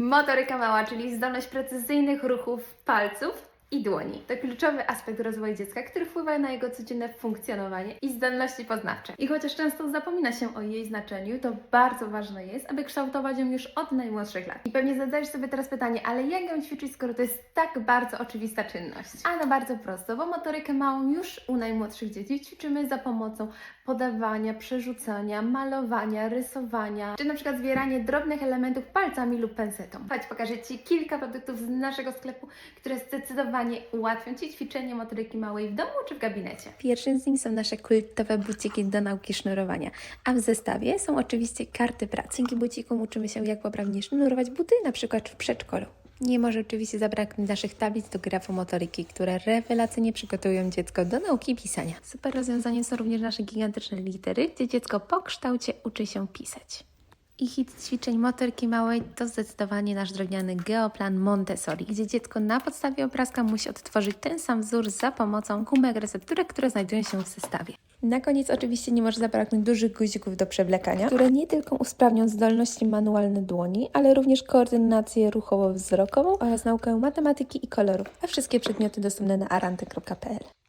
Motoryka mała, czyli zdolność precyzyjnych ruchów palców i dłoni. To kluczowy aspekt rozwoju dziecka, który wpływa na jego codzienne funkcjonowanie i zdolności poznawcze. I chociaż często zapomina się o jej znaczeniu, to bardzo ważne jest, aby kształtować ją już od najmłodszych lat. I pewnie zadajesz sobie teraz pytanie, ale jak ją ćwiczyć, skoro to jest tak bardzo oczywista czynność? A no bardzo prosto, bo motorykę małą już u najmłodszych dzieci ćwiczymy za pomocą podawania, przerzucania, malowania, rysowania, czy na przykład zbieranie drobnych elementów palcami lub pensetą. Chodź, pokażę Ci kilka produktów z naszego sklepu, które zdecydowanie ułatwią Ci ćwiczenie motoryki małej w domu czy w gabinecie. Pierwszym z nich są nasze kultowe buciki do nauki sznurowania, a w zestawie są oczywiście karty pracy. Dzięki bucikom uczymy się, jak poprawnie sznurować buty, na przykład w przedszkolu. Nie może oczywiście zabraknąć naszych tablic do grafomotoryki, które rewelacyjnie przygotują dziecko do nauki pisania. Super rozwiązaniem są również nasze gigantyczne litery, gdzie dziecko po kształcie uczy się pisać. I hit ćwiczeń motorki małej to zdecydowanie nasz drewniany geoplan Montessori, gdzie dziecko na podstawie obrazka musi odtworzyć ten sam wzór za pomocą gumek recepturek, które znajdują się w zestawie. Na koniec oczywiście nie może zabraknąć dużych guzików do przewlekania, które nie tylko usprawnią zdolności manualne dłoni, ale również koordynację ruchowo-wzrokową oraz naukę matematyki i kolorów, a wszystkie przedmioty dostępne na aranty.pl.